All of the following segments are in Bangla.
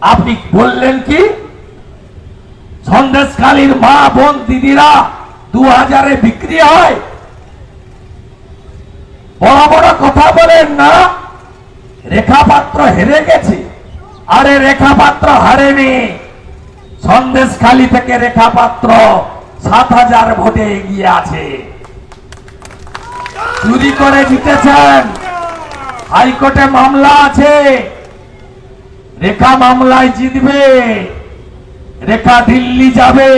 আপনি বললেন কি? সন্দেশকালীর মা বোন দিদিরা দু হাজারে বিক্রি হয়। বড় বড় কথা বলেন না। রেখাপাত্র হেরে গেছে। আরে রেখাপাত্র হারেনি। সন্দেশখালী থেকে রেখাপাত্র সাত হাজার ভোটে এগিয়ে আছে। চুরি করে জিতেছেন। হাইকোর্টে মামলা আছে। রেখা মামলায় জিতবে, রেখা দিল্লি যাবে,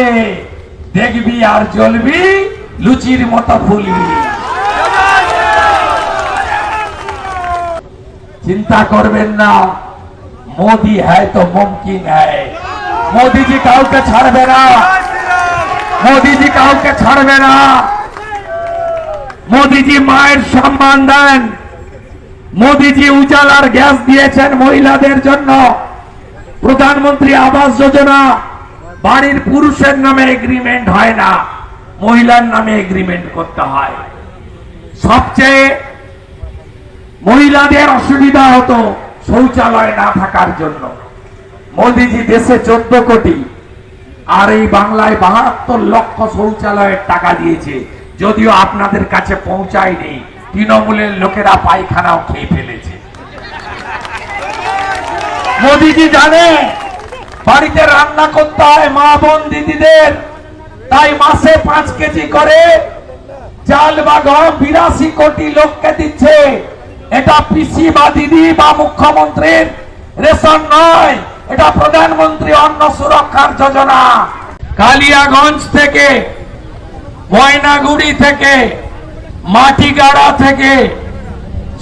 দেখবি আর জ্বলবি লুচির মতো ফুলবি চিন্তা করবেন না, মোদি হ্যায় তো মুমকিন হ্যায়। মোদিজি কাউকে ছাড়বে না, মোদিজি কাউকে ছাড়বে না। মোদিজি মায়ের সম্মান দেন। মোদিজি উজালার গ্যাস দিয়েছেন মহিলাদের জন্য। প্রধানমন্ত্রী আবাস যোজনা। বাড়ির পুরুষের নামে এগ্রিমেন্ট হয় না, মহিলার নামে এগ্রিমেন্ট করতে হয়। সবচেয়ে মহিলাদের অসুবিধা হতো শৌচালয় না থাকার জন্য। মোদিজি দেশে চোদ্দ কোটি, আর এই বাংলায় বাহাত্তর লক্ষ শৌচালয়ের টাকা দিয়েছে। যদিও আপনাদের কাছে পৌঁছায়নি তৃণমূলের লোকেরা পায়খানাও খেয়ে ফেলেছে। মোদিজি জানে, বাড়িতে রান্না করতে হয় মা বোন দিদিদের, তাই মাসে পাঁচ কেজি করে চাল বা গম বিরাশি কোটি লোককে দিচ্ছে। এটা পিসি বা দিদি বা মুখ্যমন্ত্রীর রেশন নয়, এটা প্রধানমন্ত্রী অন্ন সুরক্ষার যোজনা। কালিয়াগঞ্জ থেকে, ময়নাগুড়ি থেকে মাটিগাড়া থেকে,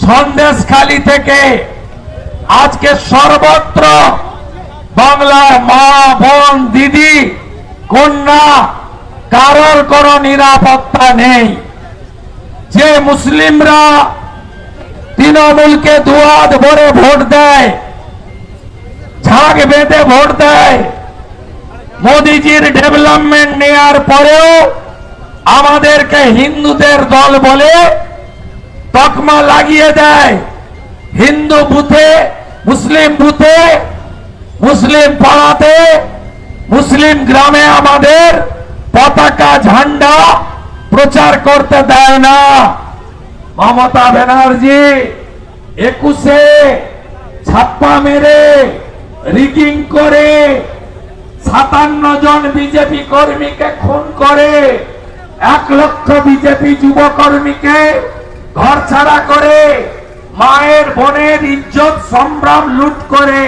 সন্দেশখালী থেকে, আজকে সর্বত্র বাংলার মা, বোন, দিদি, কন্যা, কারোর কোনো নিরাপত্তা নেই। যে মুসলিমরা তৃণমূলকে দুয়াদ ভরে ভোট দেয়, ঝাঁক বেঁধে ভোট দেয়, মোদিজির ডেভেলপমেন্ট নেয়ার পরেও আমাদেরকে হিন্দুদের দল বলে তকমা লাগিয়ে দেয়। হিন্দু বুথে, মুসলিম বুথে, মুসলিম পাড়াতে, মুসলিম গ্রামে আমাদের পতাকা ঝান্ডা প্রচার করতে দেয় না। মমতা ব্যানার্জি একুশে ছাপ্পা মেরে রিগিং করে সাতান্ন জন বিজেপি কর্মীকে খুন করে। এক লক্ষ বিজেপি যুব কর্মীকে ঘর ছাড়া করে মায়ের বোনের ইজ্জত সম্ভ্রম লুট করে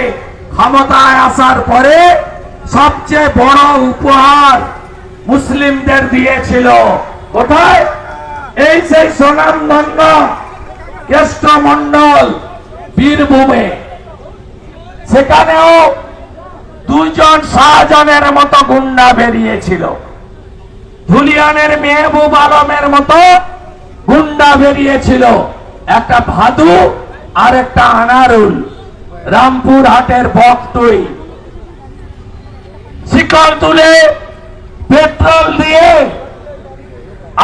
ক্ষমতায় আসার পরে সবচেয়ে বড় উপহার মুসলিমদের দিয়েছিল। কোথায়? এই সেই সোনামধন্য কেষ্টমন্ডল বীরভূমে। সেখানেও দুইজন শাহজাহানের মতো গুন্ডা বেরিয়েছিল। ধুলিয়ানের মেহবুব আলমের মতো গুন্ডা বেরিয়েছিল। একটা ভাদু আর একটা আনারুল। রামপুর হাটের বক্তই। শিকল তুলে পেট্রোল দিয়ে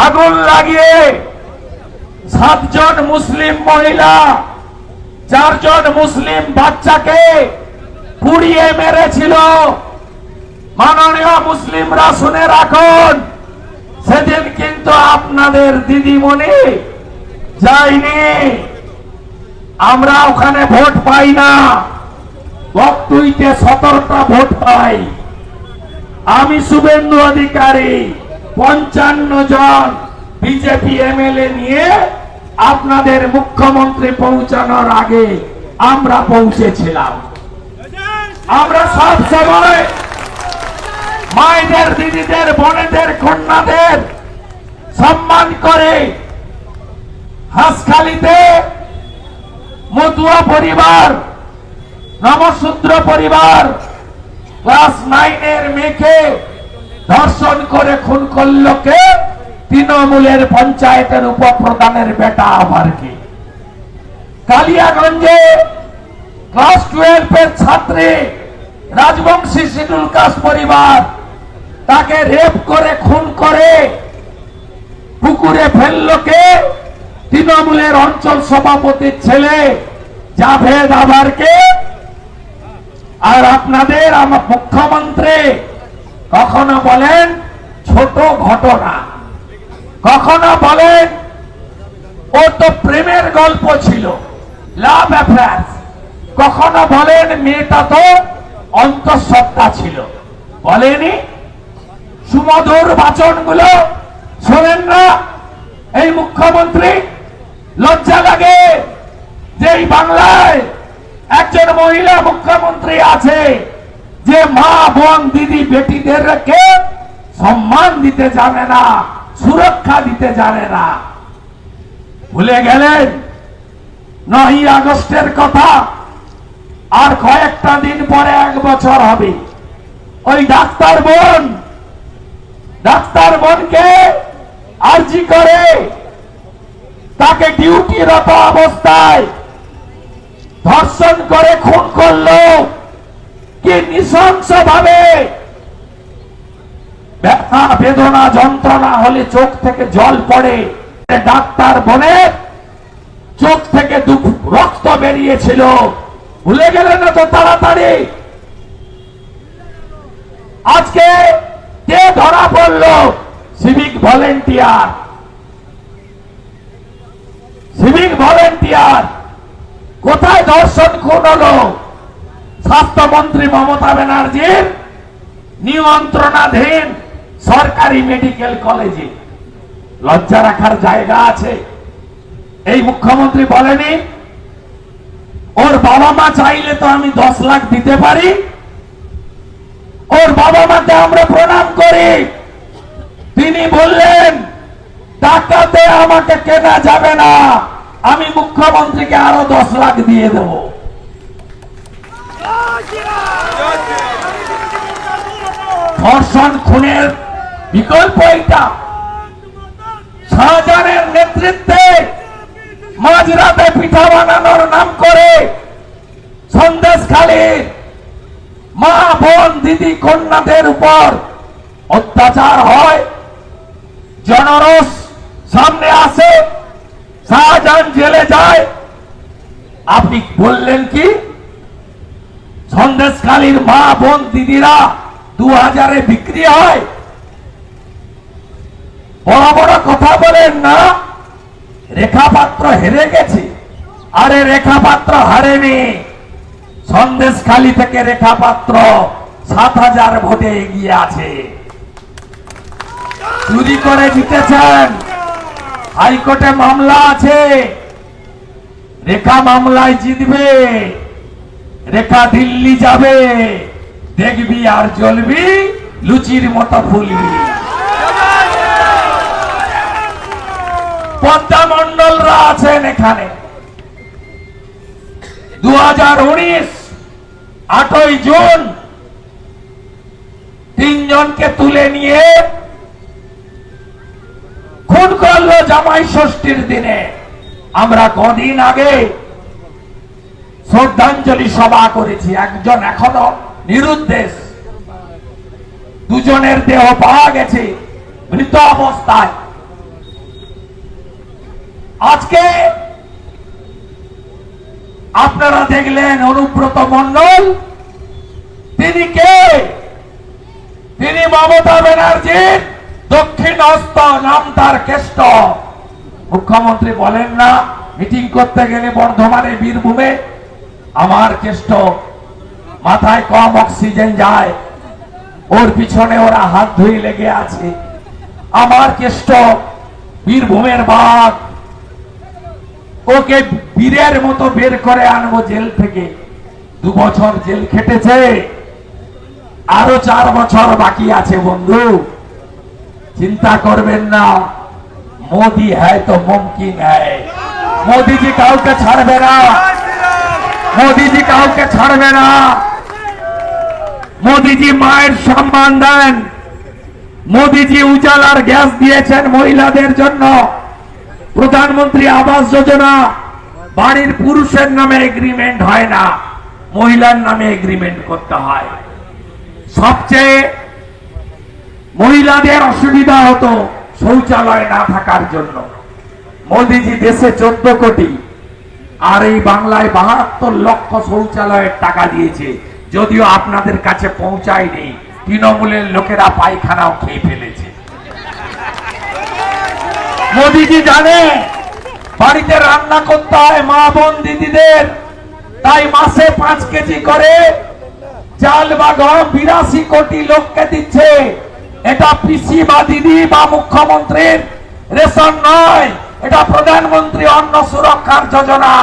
আগুন লাগিয়ে সাতজন মুসলিম মহিলা, চারজন মুসলিম বাচ্চাকে পুড়িয়ে মেরেছিল। মাননীয় মুসলিমরা শুনে রাখুন সেদিন কিন্তু আপনাদের দিদিমণি যায়নি। আমরা ওখানে ভোট পাই না। বক্তুইতে সতেরোটা ভোট পাই। আমি শুভেন্দু অধিকারী, পঞ্চান্ন জন বিজেপি এমএলএ নিয়ে আপনাদের মুখ্যমন্ত্রী পৌঁছানোর আগে আমরা পৌঁছেছিলাম। আমরা সব সময় মায়েদের, দিদিদের, বোনেদের, কন্যাদের সম্মান করে হাসখালিতে মতুয়া পরিবার নবসূত্র পরিবার ক্লাস নাইনের মেয়েকে ধর্ষণ করে খুন করল কে? তৃণমূলের পঞ্চায়েতের উপপ্রধানের বেটা আবার কি কালিয়াগঞ্জে ক্লাস টুয়েলভের ছাত্রী রাজবংশী শিডুল কাস্ট পরিবার তাকে রেপ করে, খুন করে, পুকুরে ফেলল কে? তৃণমূলের অঞ্চল সভাপতির ছেলে জাভেদ আবারকে। আর আপনাদের, আমার মুখ্যমন্ত্রী কখনো বলেন ছোট ঘটনা? কখনো বলেন, ও তো প্রেমের গল্প ছিল লাভ অ্যাফেয়ার্স কখনো বলেন মেয়েটা তো অন্তঃসত্ত্বা ছিল? বলেনি? সুমধুর বাচনগুলো, শোনেন না? এই মুখ্যমন্ত্রী, লজ্জা লাগে যে বাংলায় একজন মহিলা মুখ্যমন্ত্রী আছে, যে মা বোন দিদি বেটিদেরকে সম্মান দিতে জানে না, সুরক্ষা দিতে জানে না। ভুলে গেলেন? নয় আগস্টের কথা। আর কয়েকটা দিন পরে এক বছর হবে। ওই ডাক্তার বোন ডাক্তার বোনকে আর্জি করে। তাকে ডিউটিরত অবস্থায় ধর্ষণ করে, খুন করল। কি নৃশংস ভাবে ব্যথা, বেদনা, যন্ত্রণা হলে চোখ থেকে জল পড়ে। ডাক্তার বোনের চোখ থেকে দুঃখ, রক্ত বেরিয়েছিল। ভুলে গেলেন না তো তাড়াতাড়ি। আজকে কে ধরা পড়ল? সিভিক ভলেন্টিয়ার সিভিক ভলেন্টিয়ার কোথায় দর্শন খুন হলো? স্বাস্থ্যমন্ত্রী মমতা ব্যানার্জির নিয়ন্ত্রণাধীন সরকারি মেডিকেল কলেজে লজ্জা রাখার জায়গা আছে। এই মুখ্যমন্ত্রী বলেনি, ওর বাবা মা চাইলে তো আমি দশ লাখ দিতে পারি। ওর বাবা মাকে আমরা প্রণাম করি। তিনি বললেন টাকাতে আমাকে কেনা যাবে না। আমি মুখ্যমন্ত্রীকে আরও দশ লাখ দিয়ে দেব। ধর্ষণ খুনের বিকল্প এইটা। শাহজাহানের নেতৃত্বে মাঝরাতে পিঠা বানানোর নাম করে সন্দেশ খালির মা বোন দিদি কন্যাদের উপর অত্যাচার হয়। জনরস সামনে আসে, শাহজাহান জেলে যায়। আপনি বললেন কি? সন্দেশখালীর মা বোন দিদিরা দু হাজারে বিক্রি হয়। বড় বড় কথা বলেন না, রেখাপাত্র হেরে গেছে। আরে রেখাপাত্র হারেনি। সন্দেশখালী থেকে রেখা পাত্র সাত হাজার ভোটে এগিয়ে আছে। চুরি করে জিতেছেন। হাইকোর্টে মামলা আছে। রেখা মামলায় জিতবে। রেখা দিল্লি যাবে। দেখবি আর জ্বলবি লুচির মতো ফুলবি পদ্মা মন্ডলরা আছেন এখানে। দু হাজার উনিশ আটই জুন তিনজনকে তুলে নিয়ে খুন করল জামাই ষষ্ঠীর দিনে। আমরা কদিন আগে শ্রদ্ধাঞ্জলি সভা করেছি, একজন এখনও নিরুদ্দেশ। দুজনের দেহ পাওয়া গেছে মৃত অবস্থায়। আজকে আপনারা দেখলেন অনুব্রত মন্ডল তিনি কে? তিনি মমতা ব্যানার্জির দক্ষিণ হস্ত নাম তার কেষ্ট মুখ্যমন্ত্রী বলেন না, মিটিং করতে গেলে বর্ধমানে বীরভূমে আমার কেষ্ট মাথায় কম অক্সিজেন যায়। ওর পিছনে ওরা হাত ধুয়ে লেগে আছে। আমার কেষ্ট বীরভূমের বাঘ ওকে বীরের মতো বের করে আনব জেল থেকে। দু বছর জেল খেটেছে। আরও চার বছর বাকি আছে, বন্ধু। চিন্তা করবেন না। মোদি হ্যায় তো মুমকিন মোদিজি কাউকে ছাড়বে না। মোদিজি কাউকে ছাড়বে না। মোদিজি মায়ের সম্মান দেন। মোদিজি উজালার গ্যাস দিয়েছেন মহিলাদের জন্য। প্রধানমন্ত্রী আবাস যোজনা, বাড়ির পুরুষের নামে এগ্রিমেন্ট হয় না, মহিলার নামে এগ্রিমেন্ট করতে হয়। সবচেয়ে মহিলাদের অসুবিধা হতো শৌচালয় না থাকার জন্য। মোদিজি দেশে চোদ্দ কোটি, আর এই বাংলায় বাহাত্তর লক্ষ শৌচালয়ের টাকা দিয়েছে। যদিও আপনাদের কাছে পৌঁছায়নি, তৃণমূলের লোকেরা পায়খানাও খেয়ে ফেলেছে। মোদিজি জানে, বাড়িতে রান্না করতে হয় মা বোন দিদিদের। তাই মাসে পাঁচ কেজি করে চাল বা গম বিরাশি কোটি লোককে দিচ্ছে। এটা পিসি বা দিদি বা মুখ্যমন্ত্রীর রেশন নয়, এটা প্রধানমন্ত্রী অন্ন সুরক্ষার যোজনা।